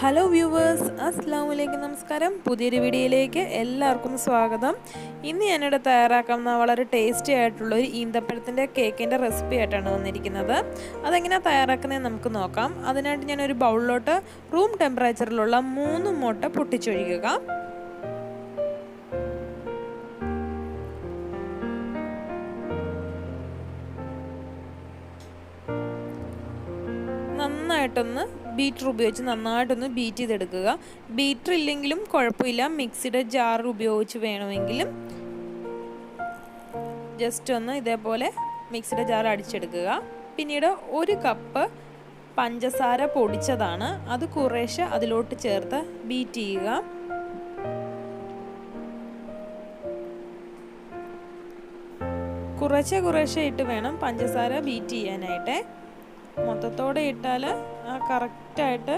Hello viewers അസ്സാം വലൈക്കും നമസ്കാരം. പുതിയൊരു വീഡിയോയിലേക്ക് എല്ലാവർക്കും സ്വാഗതം. ഇന്ന് ഞാനിവിടെ തയ്യാറാക്കുന്ന വളരെ ടേസ്റ്റി ആയിട്ടുള്ള ഒരു ഈന്തപ്പഴത്തിന്റെ കേക്കിന്റെ റെസിപ്പി ആയിട്ടാണ് വന്നിരിക്കുന്നത്. അതെങ്ങനെയാണ് തയ്യാറാക്കുന്നത് നമുക്ക് നോക്കാം. അതിനായിട്ട് ഞാനൊരു ബൗളിലോട്ട് റൂം ടെമ്പറേച്ചറിലുള്ള മൂന്ന് മുട്ട പൊട്ടിച്ചൊഴിക്കുക. നന്നായിട്ടൊന്ന് ബീറ്റർ ഉപയോഗിച്ച് നന്നായിട്ടൊന്ന് ബീറ്റ് ചെയ്തെടുക്കുക. ബീറ്റർ ഇല്ലെങ്കിലും കുഴപ്പമില്ല. മിക്സിയുടെ ജാർ ഉപയോഗിച്ച് വേണമെങ്കിലും ജസ്റ്റ് ഒന്ന് ഇതേപോലെ മിക്സിയുടെ ജാർ അടിച്ചെടുക്കുക. പിന്നീട് ഒരു കപ്പ് പഞ്ചസാര പൊടിച്ചതാണ്. അത് കുറേശ്ശെ അതിലോട്ട് ചേർത്ത് ബീറ്റ് ചെയ്യുക. കുറേശ്ശെ കുറേശ്ശെ ഇട്ട് വേണം പഞ്ചസാര ബീറ്റ് ചെയ്യാനായിട്ട്. മൊത്തത്തോടെ ഇട്ടാൽ കറക്റ്റായിട്ട്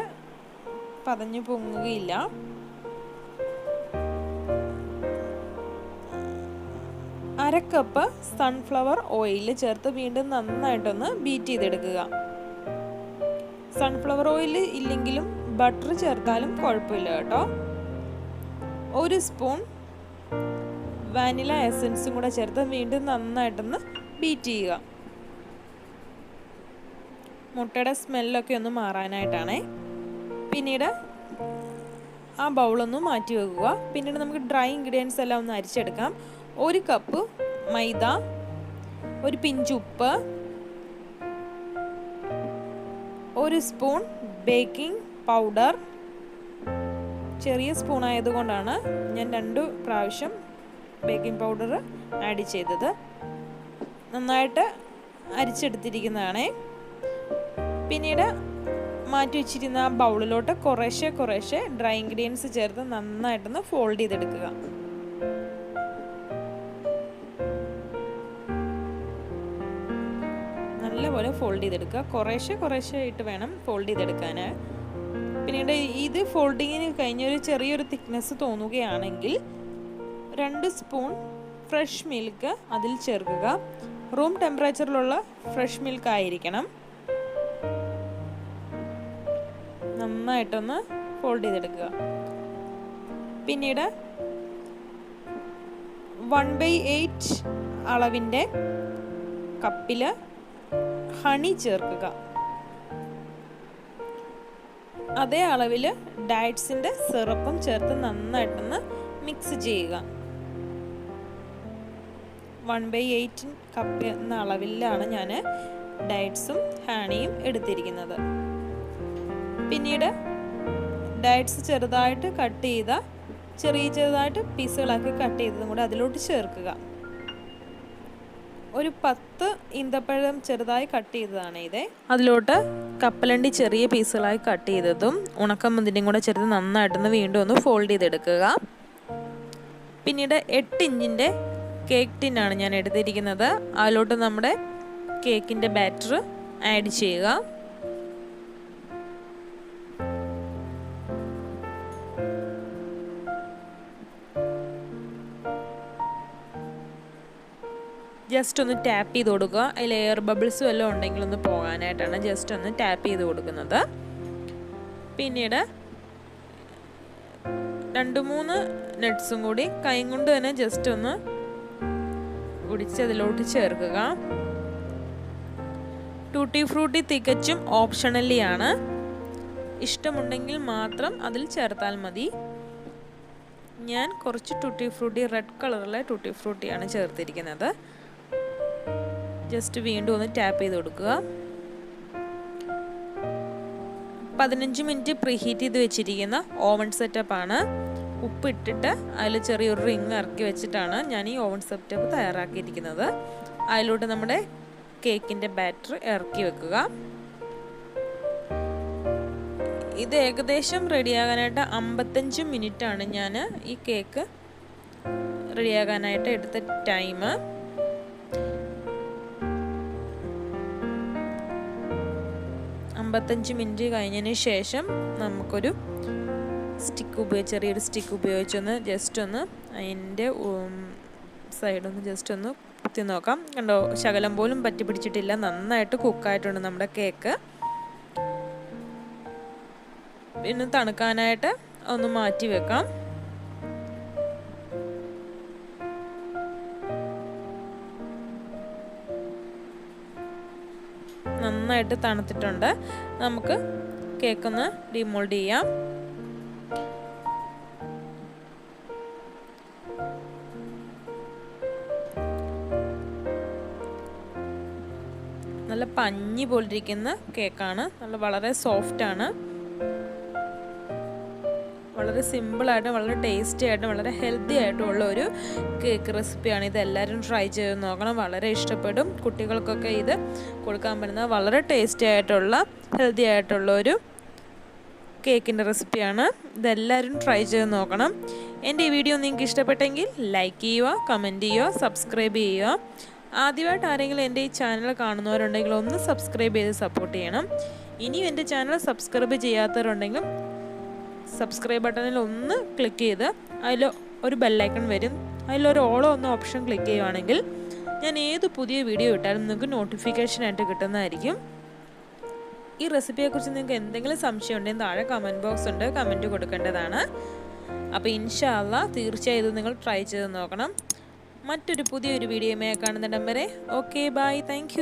പതഞ്ഞു പൊങ്ങുകയില്ല. അരക്കപ്പ് സൺഫ്ലവർ ഓയിൽ ചേർത്ത് വീണ്ടും നന്നായിട്ടൊന്ന് ബീറ്റ് ചെയ്തെടുക്കുക. സൺഫ്ലവർ ഓയിൽ ഇല്ലെങ്കിലും ബട്ടർ ചേർത്താലും കുഴപ്പമില്ല കേട്ടോ. ഒരു സ്പൂൺ വാനില എസൻസും കൂടെ ചേർത്ത് വീണ്ടും നന്നായിട്ടൊന്ന് ബീറ്റ് ചെയ്യുക. മുട്ടയുടെ സ്മെല്ലൊക്കെ ഒന്ന് മാറാനായിട്ടാണേ. പിന്നീട് ആ ബൗളൊന്ന് മാറ്റി വെക്കുക. പിന്നീട് നമുക്ക് ഡ്രൈ ഇൻഗ്രീഡിയൻസ് എല്ലാം ഒന്ന് അരിച്ചെടുക്കാം. ഒരു കപ്പ് മൈദ ഒരു പിഞ്ച് ഉപ്പ് ഒരു സ്പൂൺ ബേക്കിംഗ് പൗഡർ. ചെറിയ സ്പൂൺ ആയതുകൊണ്ടാണ് ഞാൻ രണ്ട് പ്രാവശ്യം ബേക്കിംഗ് പൗഡർ ആഡ് ചെയ്തത്. നന്നായിട്ട് അരിച്ചെടുത്തിരിക്കുന്നതാണേ. പിന്നീട് മാറ്റി വെച്ചിരുന്ന ആ ബൗളിലോട്ട് കുറേശ്ശെ കുറേശ്ശെ ഡ്രൈ ഇൻഗ്രീഡിയൻസ് ചേർത്ത് നന്നായിട്ടൊന്ന് ഫോൾഡ് ചെയ്തെടുക്കുക. നല്ലപോലെ ഫോൾഡ് ചെയ്തെടുക്കുക. കുറേശ്ശെ കുറേശ്ശെ ആയിട്ട് വേണം ഫോൾഡ് ചെയ്തെടുക്കാൻ പിന്നീട് ഇത് ഫോൾഡിങ്ങിന് കഴിഞ്ഞൊരു ചെറിയൊരു തിക്നെസ് തോന്നുകയാണെങ്കിൽ രണ്ട് സ്പൂൺ ഫ്രഷ് മിൽക്ക് അതിൽ ചേർക്കുക. റൂം ടെമ്പറേച്ചറിലുള്ള ഫ്രഷ് മിൽക്ക് ആയിരിക്കണം നന്നായിട്ടൊന്ന് ഫോൾഡ് ചെയ്തെടുക്കുക. പിന്നീട് വൺ ബൈ എയ്റ്റ് അളവിന്റെ കപ്പിൽ ഹണി ചേർക്കുക. അതേ അളവിൽ ഡയറ്റ്സിന്റെ സിറപ്പും ചേർത്ത് നന്നായിട്ടൊന്ന് മിക്സ് ചെയ്യുക. വൺ ബൈ എയ്റ്റ് കപ്പ് എന്ന അളവിലാണ് ഞാൻ ഡയറ്റ്സും ഹാണിയും എടുത്തിരിക്കുന്നത്. പിന്നീട് ഡയറ്റ്സ് ചെറുതായിട്ട് കട്ട് ചെയ്ത ചെറിയ ചെറുതായിട്ട് പീസുകളാക്കി കട്ട് ചെയ്തതും കൂടെ അതിലോട്ട് ചേർക്കുക. ഒരു പത്ത് ഈന്തപ്പഴം ചെറുതായി കട്ട് ചെയ്തതാണ് ഇതേ. അതിലോട്ട് കപ്പലണ്ടി ചെറിയ പീസുകളായി കട്ട് ചെയ്തതും ഉണക്കമുന്തിരിയും കൂടെ ചേർത്ത് നന്നായിട്ടൊന്ന് വീണ്ടും ഒന്ന് ഫോൾഡ് ചെയ്തെടുക്കുക. പിന്നീട് എട്ട് ഇഞ്ചിന്റെ കേക്ക് ടിന്നാണ് ഞാൻ എടുത്തിരിക്കുന്നത്. അതിലോട്ട് നമ്മുടെ കേക്കിന്റെ ബാറ്റർ ആഡ് ചെയ്യുക. ജസ്റ്റ് ഒന്ന് ടാപ്പ് ചെയ്ത് കൊടുക്കുക. അതിൽ എയർ ബബിൾസ് വല്ലതും ഉണ്ടെങ്കിൽ ഒന്ന് പോകാനായിട്ടാണ് ജസ്റ്റ് ഒന്ന് ടാപ്പ് ചെയ്ത് കൊടുക്കുന്നത്. പിന്നീട് രണ്ട് മൂന്ന് നട്ട്സും കൂടി കൈ കൊണ്ട് തന്നെ ജസ്റ്റ് ഒന്ന് കുടിച്ച് അതിലോട്ട് ചേർക്കുക. ടൂട്ടി ഫ്രൂട്ടി തികച്ചും ഓപ്ഷണലി ആണ്. ഇഷ്ടമുണ്ടെങ്കിൽ മാത്രം അതിൽ ചേർത്താൽ മതി. ഞാൻ കുറച്ച് ടൂട്ടി ഫ്രൂട്ടി റെഡ് കളറിലെ ടൂട്ടി ഫ്രൂട്ടിയാണ് ചേർത്തിരിക്കുന്നത്. ജസ്റ്റ് വീണ്ടും ഒന്ന് ടാപ്പ് ചെയ്ത് കൊടുക്കുക. പതിനഞ്ച് മിനിറ്റ് പ്രീഹീറ്റ് ചെയ്ത് വെച്ചിരിക്കുന്ന സെറ്റപ്പ് ആണ്. ഉപ്പ് ഇട്ടിട്ട് അതിൽ ചെറിയൊരു റിങ് ഇറക്കി വെച്ചിട്ടാണ് ഞാൻ ഈ ഓവൻ സെറ്റപ്പ് തയ്യാറാക്കിയിരിക്കുന്നത്. അതിലോട്ട് നമ്മുടെ കേക്കിന്റെ ബാറ്റർ ഇറക്കി വെക്കുക. ഇത് ഏകദേശം റെഡിയാകാനായിട്ട് അമ്പത്തഞ്ച് മിനിറ്റാണ് ഞാൻ ഈ കേക്ക് റെഡിയാകാനായിട്ട് എടുത്ത ടൈം അമ്പത്തഞ്ച് മിനിറ്റ് കഴിഞ്ഞതിന് ശേഷം നമുക്കൊരു സ്റ്റിക്ക് ഉപയോഗിച്ച് ചെറിയൊരു സ്റ്റിക്ക് ഉപയോഗിച്ചൊന്ന് ജസ്റ്റ് ഒന്ന് അതിന്റെ സൈഡൊന്ന് ജസ്റ്റ് ഒന്ന് കുത്തി നോക്കാം. കണ്ടോ ശകലം പോലും പറ്റി പിടിച്ചിട്ടില്ല. നന്നായിട്ട് കുക്കായിട്ടുണ്ട് നമ്മുടെ കേക്ക് പിന്നെ തണുക്കാനായിട്ട് ഒന്ന് മാറ്റി വെക്കാം. നന്നായിട്ട് തണുത്തിട്ടുണ്ട്. നമുക്ക് കേക്കൊന്ന് ഡിമോൾഡ് ചെയ്യാം. നല്ല പഞ്ഞി പോലിരിക്കുന്ന കേക്കാണ്. നല്ല വളരെ സോഫ്റ്റ് ആണ്. വളരെ സിമ്പിളായിട്ടും വളരെ ടേസ്റ്റി ആയിട്ടും വളരെ ഹെൽത്തി ആയിട്ടും ഉള്ള ഒരു കേക്ക് റെസിപ്പിയാണ് ഇത് എല്ലാവരും ട്രൈ ചെയ്ത് നോക്കണം. വളരെ ഇഷ്ടപ്പെടും കുട്ടികൾക്കൊക്കെ ഇത് കൊടുക്കാൻ പറ്റുന്ന വളരെ ടേസ്റ്റി ആയിട്ടുള്ള ഹെൽത്തി ആയിട്ടുള്ള ഒരു കേക്കിന്റെ റെസിപ്പിയാണ്. ഇതെല്ലാവരും ട്രൈ ചെയ്ത് നോക്കണം. എന്റെ ഈ വീഡിയോ നിങ്ങൾക്ക് ഇഷ്ടപ്പെട്ടെങ്കിൽ ലൈക്ക് ചെയ്യുക കമന്റ് ചെയ്യുക സബ്സ്ക്രൈബ് ചെയ്യുക. ആദ്യമായിട്ട് ആരെങ്കിലും എന്റെ ഈ ചാനൽ കാണുന്നവരുണ്ടെങ്കിൽ ഒന്ന് സബ്സ്ക്രൈബ് ചെയ്ത് സപ്പോർട്ട് ചെയ്യണം. ഇനിയും എന്റെ ചാനൽ സബ്സ്ക്രൈബ് ചെയ്യാത്തവരുണ്ടെങ്കിൽ സബ്സ്ക്രൈബ് ബട്ടണിൽ ഒന്ന് ക്ലിക്ക് ചെയ്ത് അതിൽ ഒരു ബെല്ലൈക്കൺ വരും. അതിലൊരു ഓളോ ഒന്ന് ഓപ്ഷൻ ക്ലിക്ക് ചെയ്യുവാണെങ്കിൽ ഞാൻ ഏത് പുതിയ വീഡിയോ ഇട്ടാലും നിങ്ങൾക്ക് നോട്ടിഫിക്കേഷൻ ആയിട്ട് കിട്ടുന്നതായിരിക്കും. ഈ റെസിപ്പിയെക്കുറിച്ച് നിങ്ങൾക്ക് എന്തെങ്കിലും സംശയം ഉണ്ടെങ്കിൽ താഴെ കമന്റ് ബോക്സ് ഉണ്ട്. കമന്റ് കൊടുക്കേണ്ടതാണ്. അപ്പോൾ ഇൻഷാല്ല തീർച്ചയായും ഇത് നിങ്ങൾ ട്രൈ ചെയ്ത് നോക്കണം. മറ്റൊരു പുതിയൊരു വീഡിയോയുമായി കാണുന്നിടം വരെ. Okay bye thank